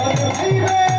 পাখি